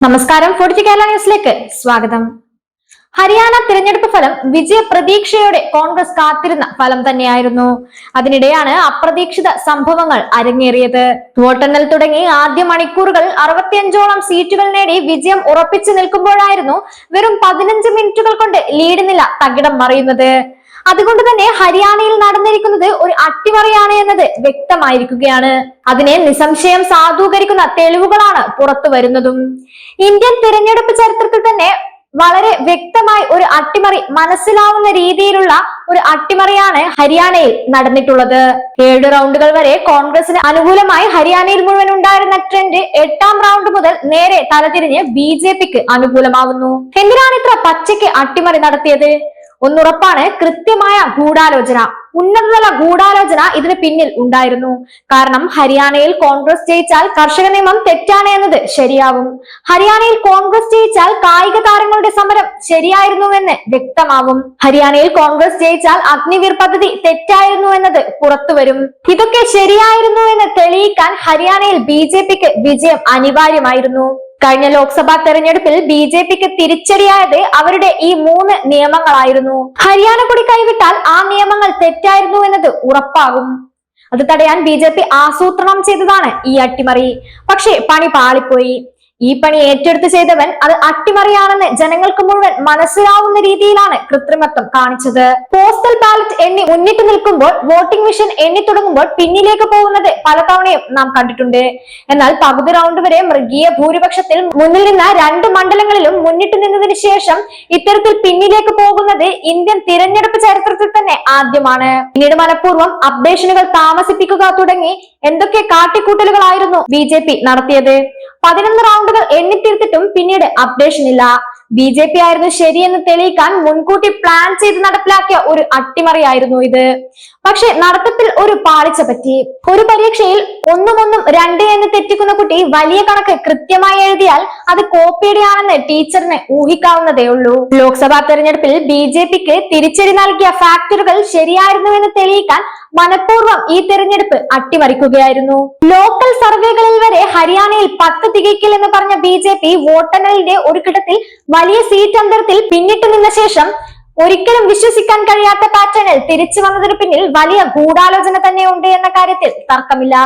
നമസ്കാരം. ഫോർട്ടി കേരള ന്യൂസിലേക്ക് സ്വാഗതം. ഹരിയാന തിരഞ്ഞെടുപ്പ് ഫലം വിജയപ്രതീക്ഷയോടെ കോൺഗ്രസ് കാത്തിരുന്ന ഫലം തന്നെയായിരുന്നു. അതിനിടെയാണ് അപ്രതീക്ഷിത സംഭവങ്ങൾ അരങ്ങേറിയത്. വോട്ടെണ്ണൽ തുടങ്ങി ആദ്യ മണിക്കൂറുകൾ അറുപത്തിയഞ്ചോളം സീറ്റുകൾ നേടി വിജയം ഉറപ്പിച്ചു നിൽക്കുമ്പോഴായിരുന്നു വെറും പതിനഞ്ച് മിനിറ്റുകൾ കൊണ്ട് ലീഡ് നില തകിടം മറിയുന്നത്. അതുകൊണ്ട് തന്നെ ഹരിയാനയിൽ നടന്നിരിക്കുന്നത് ഒരു അട്ടിമറിയാണ് എന്നത് വ്യക്തമായിരിക്കുകയാണ്. അതിനെ നിസംശയം സാധൂകരിക്കുന്ന തെളിവുകളാണ് പുറത്തു വരുന്നതും. ഇന്ത്യൻ തിരഞ്ഞെടുപ്പ് ചരിത്രത്തിൽ തന്നെ വളരെ വ്യക്തമായി ഒരു അട്ടിമറി മനസ്സിലാവുന്ന രീതിയിലുള്ള ഒരു അട്ടിമറിയാണ് ഹരിയാനയിൽ നടന്നിട്ടുള്ളത്. ഏഴ് റൗണ്ടുകൾ വരെ കോൺഗ്രസിന് അനുകൂലമായി ഹരിയാനയിൽ മുഴുവൻ ഉണ്ടായിരുന്ന ട്രെൻഡ് എട്ടാം റൗണ്ട് മുതൽ നേരെ തലതിരിഞ്ഞ് ബി ജെ പിക്ക് അനുകൂലമാവുന്നു. എന്തിനാണ് ഇത്ര പച്ചയ്ക്ക് അട്ടിമറി നടത്തിയത്? ഒന്നുറപ്പാണ് കൃത്യമായ ഗൂഢാലോചന. ഉന്നതതല ഗൂഢാലോചന ഇതിന് പിന്നിൽ ഉണ്ടായിരുന്നു. കാരണം ഹരിയാനയിൽ കോൺഗ്രസ് ജയിച്ചാൽ കർഷക നിയമം തെറ്റാണ് എന്നത് ശരിയാവും. ഹരിയാനയിൽ കോൺഗ്രസ് ജയിച്ചാൽ കായിക താരങ്ങളുടെ സമരം ശരിയായിരുന്നുവെന്ന് വ്യക്തമാവും. ഹരിയാനയിൽ കോൺഗ്രസ് ജയിച്ചാൽ അഗ്നിവീർ പദ്ധതി തെറ്റായിരുന്നു എന്നത് പുറത്തുവരും. ഇതൊക്കെ ശരിയായിരുന്നു എന്ന് തെളിയിക്കാൻ ഹരിയാനയിൽ ബി വിജയം അനിവാര്യമായിരുന്നു. കഴിഞ്ഞ ലോക്സഭാ തെരഞ്ഞെടുപ്പിൽ ബി ജെ പിക്ക് തിരിച്ചടിയായത് അവരുടെ ഈ മൂന്ന് നിയമങ്ങളായിരുന്നു. ഹരിയാന കൂടി കൈവിട്ടാൽ ആ നിയമങ്ങൾ തെറ്റായിരുന്നു എന്നത് ഉറപ്പാകും. അത് തടയാൻ ബി ആസൂത്രണം ചെയ്തതാണ് ഈ അട്ടിമറി. പക്ഷേ പണി പാളിപ്പോയി. ഈ പണി ഏറ്റെടുത്ത് ചെയ്തവൻ അത് അട്ടിമറിയാണെന്ന് ജനങ്ങൾക്ക് മുഴുവൻ മനസ്സിലാവുന്ന രീതിയിലാണ് കൃത്രിമത്വം കാണിച്ചത്. പോസ്റ്റൽ ബാലറ്റ് എണ്ണി മുന്നിട്ട് നിൽക്കുമ്പോൾ വോട്ടിംഗ് മെഷീൻ എണ്ണി തുടങ്ങുമ്പോൾ പിന്നിലേക്ക് പോകുന്നത് പലതവണയും നാം കണ്ടിട്ടുണ്ട്. എന്നാൽ പകുതി റൗണ്ട് വരെ മൃഗീയ ഭൂരിപക്ഷത്തിൽ മുന്നിൽ നിന്ന രണ്ട് മണ്ഡലങ്ങളിലും മുന്നിട്ട് നിന്നതിന് ശേഷം ഇത്തരത്തിൽ പിന്നിലേക്ക് പോകുന്നത് ഇന്ത്യൻ തിരഞ്ഞെടുപ്പ് ചരിത്രത്തിൽ തന്നെ ആദ്യമാണ്. പിന്നീട് മനഃപൂർവം അപ്ഡേഷനുകൾ താമസിപ്പിക്കുക തുടങ്ങി എന്തൊക്കെ കാട്ടിക്കൂട്ടലുകളായിരുന്നു ബി നടത്തിയത്? പതിനൊന്ന് റൗണ്ടുകൾ എണ്ണിത്തീർത്തിട്ടും പിന്നീട് അപ്ഡേഷൻ ഇല്ല. ബി ജെ പി ആയിരുന്നു ശരിയെന്ന് തെളിയിക്കാൻ മുൻകൂട്ടി പ്ലാൻ ചെയ്ത് നടപ്പിലാക്കിയ ഒരു അട്ടിമറിയായിരുന്നു ഇത്. പക്ഷെ നടത്തത്തിൽ ഒരു പാളിച്ച പറ്റി. ഒരു പരീക്ഷയിൽ ഒന്നും ഒന്നും രണ്ട് എന്ന് തെറ്റിക്കുന്ന കുട്ടി വലിയ കണക്ക് കൃത്യമായി എഴുതിയാൽ അത് കോപ്പിയടിയാണെന്ന് ടീച്ചറിന് ഊഹിക്കാവുന്നതേ ഉള്ളൂ. ലോക്സഭാ തെരഞ്ഞെടുപ്പിൽ ബി ജെ പിക്ക് തിരിച്ചടി നൽകിയ ഫാക്ടറുകൾ ശരിയായിരുന്നു എന്ന് തെളിയിക്കാൻ മനഃപൂർവം ഈ തെരഞ്ഞെടുപ്പ് അട്ടിമറിക്കുകയായിരുന്നു. ലോക്കൽ സർവേകളിൽ വരെ ഹരിയാനയിൽ പത്ത് തികയ്ക്കില്ലെന്ന് പറഞ്ഞ ബി ജെ പി വോട്ടെണ്ണലിന്റെ ഒരു ഘട്ടത്തിൽ വലിയ സീറ്റ് അന്തരത്തിൽ പിന്നിട്ട് നിന്ന ശേഷം ഒരിക്കലും വിശ്വസിക്കാൻ കഴിയാത്ത പാറ്റേണിൽ തിരിച്ചു വന്നതിന് പിന്നിൽ വലിയ ഗൂഢാലോചന തന്നെ ഉണ്ട് എന്ന കാര്യത്തിൽ തർക്കമില്ല.